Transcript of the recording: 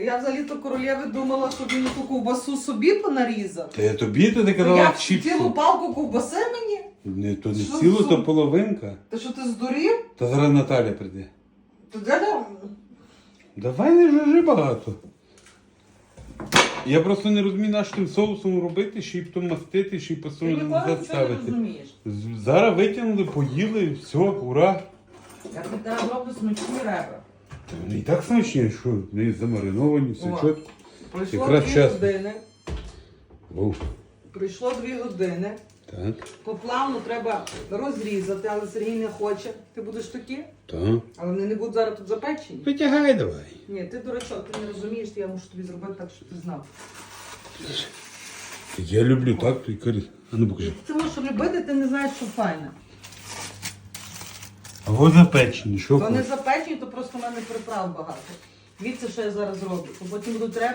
Я взагалі-то королєви думала, що він ту ковбасу собі понарізав. Та я тобі ти Я казала цілу палку ковбаси мені? Не, то не Що цілу, то половинка. Ти що ти здурів? Та зараз Наталя прийде. То де там? Давай не жужи багато. Я просто не розумію, на що тим соусом робити, ще й потім мастити, ще й Ти посуну ніколи нічого не розумієш. З- Зараз витягнули, поїли, все, ура. Я тобі тебе роблю смачні ребра. Та вони і так смачні, що вони замариновані, все О. чітко. Пройшло Якраз дві час. години. О, Пройшло дві години. так, Поплавно треба розрізати, але Сергій не хоче. Ти будеш такі, так. але вони не будуть зараз тут запечені. Витягай давай. Ні, ти дурачок, ти не розумієш, я мушу тобі зробити так, щоб ти знав. Я люблю так, то й карі. А ну покажи. Ти можеш любити, ти не знаєш, що файне. А вот запечені, що То не хочеш? запечені, то просто в мене приправ багато. Дивіться, що я зараз роблю. Бо Потім буду реп.